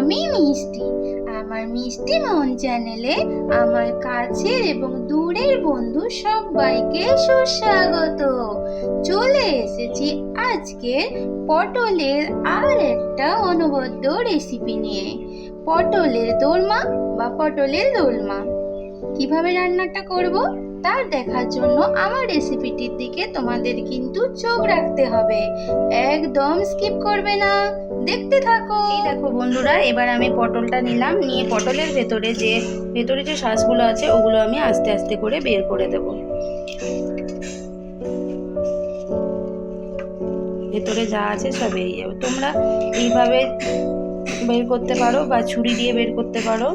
আমি মিষ্টি। আমার মিষ্টি মন চ্যানেলে আমার কাছের এবং দূরের বন্ধু সবাইকে সুস্বাগত। চলে এসেছি আজকে পটলের আর একটা অনবদ্য রেসিপি নিয়ে। পটলের দোলমা বা পটলের দোলমা কীভাবে রান্নাটা করব তার দেখার জন্য আমার রেসিপিটির দিকে তোমাদের কিন্তু চোখ রাখতে হবে। একদম স্কিপ করবে না। দেখতে থাকো। এই দেখো বন্ধুরা, এবার আমি পটলটা নিলাম। নিয়ে পটলের ভেতরে যে ভেতরে যে শ্বাসগুলো আছে, ওগুলো আমি আস্তে আস্তে করে বের করে দেব। ভেতরে যা আছে সব বেরিয়ে যাবে তোমরা এইভাবে বের করতে পারো বা ছুরি দিয়ে বের করতে পারো।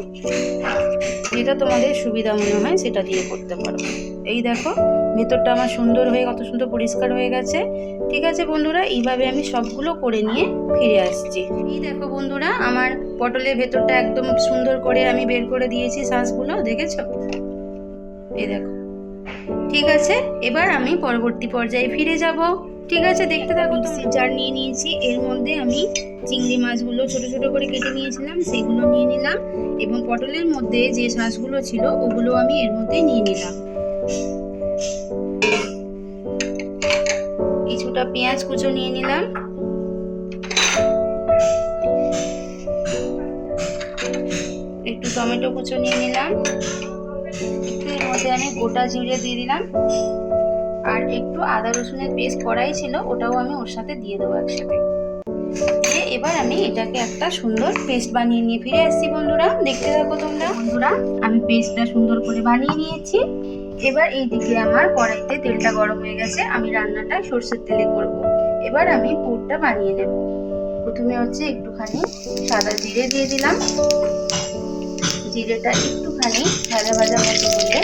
যেটা তোমাদের সুবিধা মনে হয়, সেটা দিয়ে করতে পারো। এই দেখো ভেতরটা আমার সুন্দর হয়ে কত সুন্দর পরিষ্কার হয়ে গেছে। ঠিক আছে বন্ধুরা এইভাবে আমি সবগুলো করে নিয়ে ফিরে আসছি। এই দেখো বন্ধুরা আমার পটলের ভেতরটা একদম সুন্দর করে আমি বের করে দিয়েছি শ্বাসগুলো দেখেছ? এই দেখো। ঠিক আছে এবার আমি পরবর্তী পর্যায়ে ফিরে যাব। ঠিক আছে দেখতে থাকো মিক্সির জার নিয়ে নিয়েছি। এর মধ্যে আমি চিংড়ি মাছগুলো ছোট ছোট করে কেটে নিয়েছিলাম সেগুলো নিয়ে নিলাম এবং পটলের মধ্যে যে শাঁসগুলো ছিল ওগুলো আমি এর মধ্যে নিয়ে নিলাম। কিছুটা পেঁয়াজ কুচো নিয়ে নিলাম। একটু টমেটো কুচো নিয়ে নিলাম। এর মধ্যে আমি গোটা জিরে দিয়ে দিলাম। আর একটু আদা রসুনের পেস্ট করাই ছিল, ওটাও আমি ওর সাথে দিয়ে দেবো একসাথে। দিয়ে এবার আমি এটাকে একটা সুন্দর পেস্ট বানিয়ে নিয়ে ফিরে আসছি বন্ধুরা। দেখতে থাকো তোমরা। বন্ধুরা, আমি পেস্টটা সুন্দর করে বানিয়ে নিয়েছি। এবার এই দিকে আমার কড়াইতে তেলটা গরম হয়ে গেছে, আমি রান্নাটা সর্ষের তেলে করব। এবার আমি পুরটা বানিয়ে নেব। প্রথমে হচ্ছে একটুখানি সাদা জিরে দিয়ে দিলাম। জিরেটা একটুখানি ভাজা ভাজা মতো হলে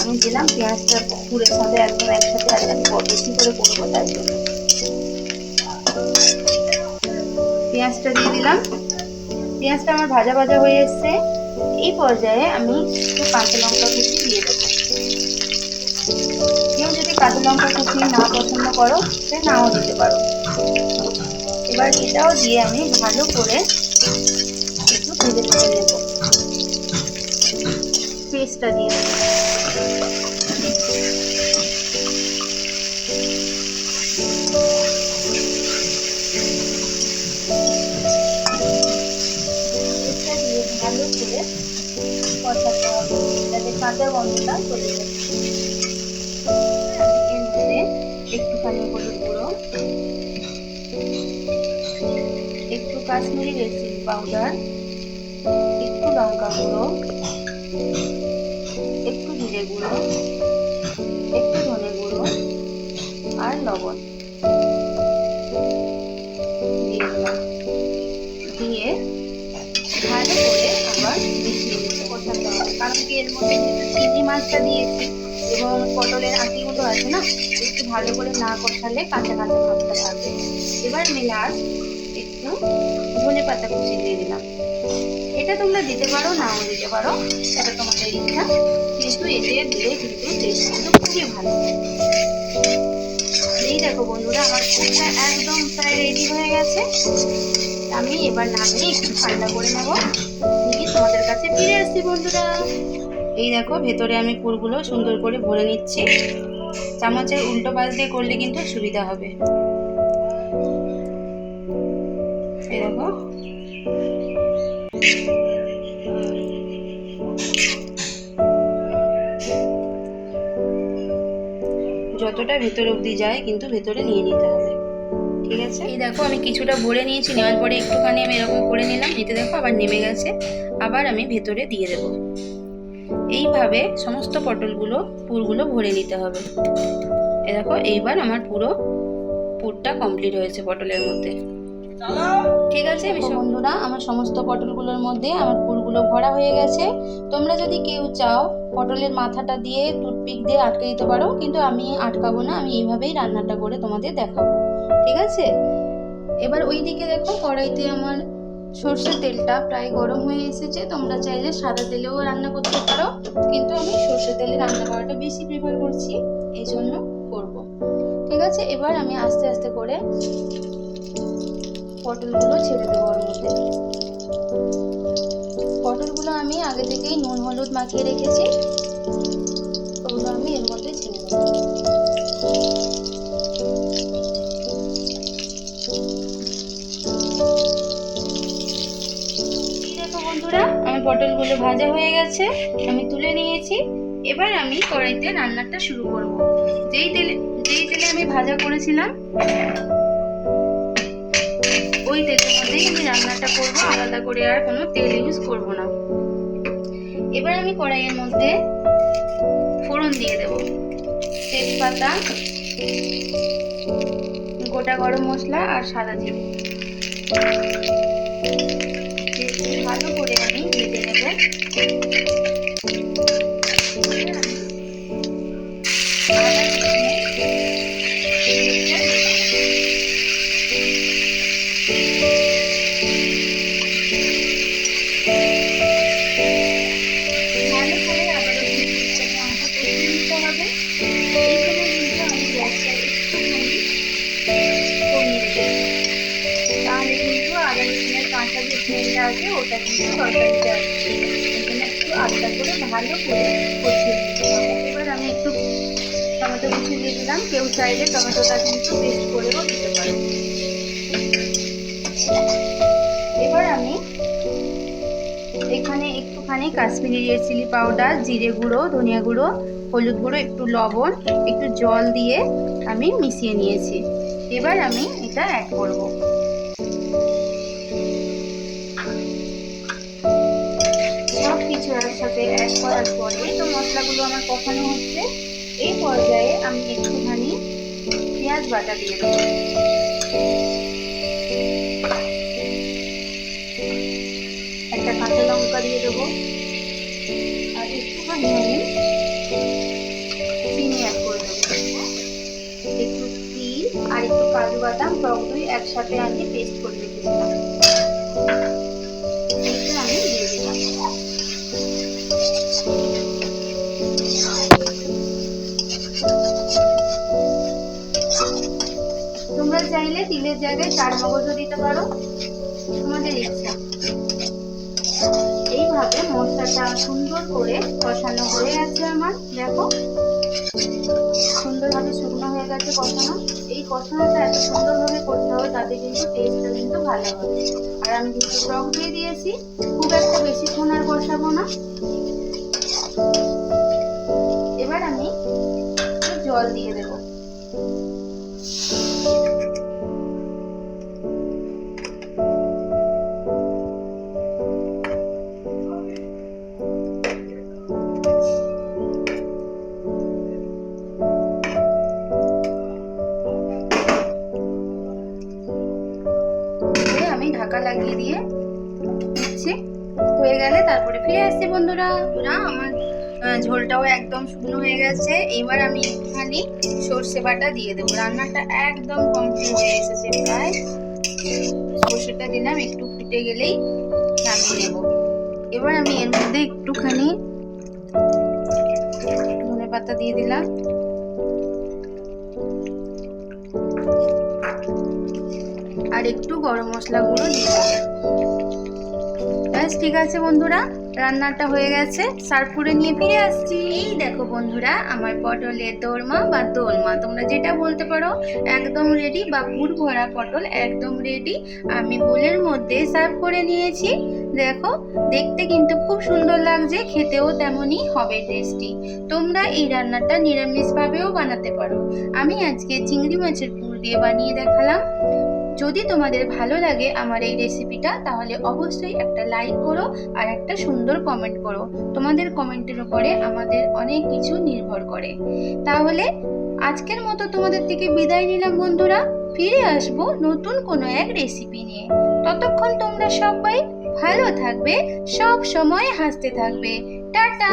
আমি দিলাম পেঁয়াজটা পুরের সাথে একদম একসাথে আর একটু বেশি করে করব তার জন্য পেঁয়াজটা দিয়ে দিলাম। পেঁয়াজটা আমার ভাজা ভাজা হয়ে এসছে। এই পর্যায়ে আমি কাঁচা লঙ্কা কুচি দিয়ে দেবো। কেউ যদি কাঁচা লঙ্কা কুচি না পছন্দ করো সে নাও দিতে পারো। এবার এটাও দিয়ে আমি ভালো করে একটু ভেজে ভেজে নেব। পেস্টটা দিয়ে ভালো করে কষাতে হবে কাঁচা একটুখানি হলুদ গুঁড়ো, একটু কাশ্মীরি রেসিপি পাউডার, একটু লঙ্কা গুঁড়ো একটু জিরে গুঁড়ো, একটু ধনে গুঁড়ো আর লবণ দিয়ে ভালো করে আবার মিশিয়ে দিতে কষাতে হবে। কারণ কি এর মধ্যে যেহেতু চিংড়ি মাছটা দিয়েছি এবং পটলের আঁটিগুলো আছে না, একটু ভালো করে না কষালে কাঁচা কাঁচা ভাবটা থাকবে। এবার লাস্ট একটু ধনে পাতা কুচি দিয়ে দিলাম। এটা তোমরা দিতে পারো, নাও দিতে পারো, সেটা তোমাদের ইচ্ছা। কিন্তু এতে দিলে কিন্তু টেস্ট কিন্তু খুবই ভালো। এই দেখো বন্ধুরা, আমার কুকটা একদম প্রায় রেডি হয়ে গেছে। আমি এবার নামিয়ে একটু ঠান্ডা করে নেব। নিয়ে তোমাদের কাছে ফিরে আসছি বন্ধুরা। এই দেখো, ভেতরে আমি পুরগুলো সুন্দর করে ভরে নিচ্ছি। চামচের উল্টো পাশ দিয়ে করলে কিন্তু সুবিধা হবে। এই দেখো। যতটা ভেতর অবধি যায় কিন্তু ভেতরে নিয়ে নিতে হবে। ঠিক আছে? এই দেখো আমি কিছুটা ভরে নিয়েছি নেওয়ার পরে একটুখানি আমি এরকম করে নিলাম নিতে দেখো আবার নেমে গেছে আবার আমি ভেতরে দিয়ে দেব। এইভাবে সমস্ত পটলগুলো পুরগুলো ভরে নিতে হবে। এ দেখো এইবার আমার পুরো পুরটা কমপ্লিট হয়েছে পটলের মধ্যে। ঠিক আছে বিশ্ব বন্ধুরা আমার সমস্ত পটলগুলোর মধ্যে আমার পুরগুলো ভরা হয়ে গেছে। তোমরা যদি কেউ চাও পটলের মাথাটা দিয়ে টুথপিক দিয়ে আটকে দিতে পারো, কিন্তু আমি আটকাবো না, আমি এইভাবেই রান্নাটা করে তোমাদের দেখাবো। ঠিক আছে? এবার ওই দিকে দেখো, কড়াইতে আমার সর্ষের তেলটা প্রায় গরম হয়ে এসেছে, তোমরা চাইলে সাদা তেলেও রান্না করতে পারো, কিন্তু আমি সর্ষের তেলে রান্না করাটা বেশি প্রিফার করছি এই জন্য করব। ঠিক আছে? এবার আমি আস্তে আস্তে করে পটলগুলো ছেড়ে দেবো ওর মধ্যে। পটলগুলো আমি আগে থেকেই নুন, হলুদ মাখিয়ে রেখেছি। ওগুলো আমি এর মধ্যে ছেড়ে বন্ধুরা, আমার পটলগুলো ভাজা হয়ে গেছে, আমি তুলে নিয়েছি। এবার আমি কড়াইতে রান্নাটা শুরু করব। যেই তেলে যেই তেলে আমি ভাজা করেছিলাম ওই তেলের মধ্যেই আমি রান্নাটা করব, আলাদা করে আর কোনো তেল ইউজ করব না। এবার আমি কড়াইয়ের মধ্যে ফোড়ন দিয়ে দেব। তেজপাতা, গোটা গরম মশলা আর সাদা জিরে। ভালো করে আমি ভেজে নেব। স্মেলটা আছে ওটা কিন্তু তরকারিতে এখানে একটু আলাদা করে ভালো করে কষিয়ে এবার আমি একটু টমেটো কুচি দিয়ে দিলাম। কেউ চাইলে টমেটোটা কিন্তু পেস্ট করেও দিতে পারে। এবার আমি এখানে একটুখানি কাশ্মীরি রেড চিলি পাউডার, জিরে গুঁড়ো, ধনিয়া গুঁড়ো, হলুদ গুঁড়ো, একটু লবণ, একটু জল দিয়ে আমি মিশিয়ে নিয়েছি। এবার আমি এটা অ্যাড করব। একসাথে অ্যাড করার পরে তো মশলাগুলো আমার কষানো হচ্ছে। এই পর্যায়ে আমি একটুখানি পেঁয়াজ বাটা দিয়ে দেবো। একটা কাঁচা লঙ্কা দিয়ে দেবো। আর একটুখানি আমি চিনি অ্যাড করে দেবো। একটু তিল আর একটু কাজু বাদাম টক দই একসাথে আমি পেস্ট করে রেখেছিলাম। তিলের জায়গায় চার মগজও দিতে পারো। তোমাদের ইচ্ছা। এইভাবে মশলাটা সুন্দর করে কষানো হয়ে গেছে আমার। দেখো, সুন্দরভাবে শুকনো হয়ে গেছে কষানো। এই কষানোটা এত সুন্দরভাবে করতে হবে, তাতে কিন্তু টেস্টটা কিন্তু ভালো হবে। আর আমি কিছু টক দিয়ে দিয়েছি, খুব একটা বেশিক্ষণ আর কষাবো না। এবার আমি জল দিয়ে দেবো। আমি দিয়ে দিচ্ছি। হয়ে গেলে তারপরে ফিরে আসছি বন্ধুরা। না আমার ঝোলটাও একদম শুকনো হয়ে গেছে। এবার আমি একটুখানি সর্ষে বাটা দিয়ে দেবো। রান্নাটা একদম কমপ্লিট হয়ে এসেছে প্রায়। সর্ষেটা দিলাম, একটু ফুটে গেলেই নামিয়ে নেব। এবার আমি এর মধ্যে একটুখানি ধনে পাতা দিয়ে দিলাম। আর একটু গরম মশলা গুঁড়ো দিয়ে দেবো ব্যাস, ঠিক আছে বন্ধুরা, রান্নাটা হয়ে গেছে। সার্ভ করে নিয়ে ফিরে আসছি। এই দেখো বন্ধুরা, আমার পটলের দোরমা বা দোলমা, তোমরা যেটা বলতে পারো, একদম রেডি বা পুর ভরা পটল একদম রেডি আমি বোলের মধ্যে সার্ভ করে নিয়েছি। দেখো, দেখতে কিন্তু খুব সুন্দর লাগছে, খেতেও তেমনই হবে টেস্টি তোমরা এই রান্নাটা নিরামিষভাবেও বানাতে পারো। আমি আজকে চিংড়ি মাছের পুর দিয়ে বানিয়ে দেখালাম। যদি তোমাদের ভালো লাগে আমার এই রেসিপিটা তাহলে অবশ্যই একটা লাইক করো আর একটা সুন্দর কমেন্ট করো। তোমাদের কমেন্টের উপরে আমাদের অনেক কিছু নির্ভর করে। তাহলে আজকের মতো তোমাদের থেকে বিদায় নিলাম বন্ধুরা। ফিরে আসব নতুন কোনো এক রেসিপি নিয়ে। ততক্ষণ তোমরা সবাই ভালো থাকবে, সব সময় হাসতে থাকবে। টাটা!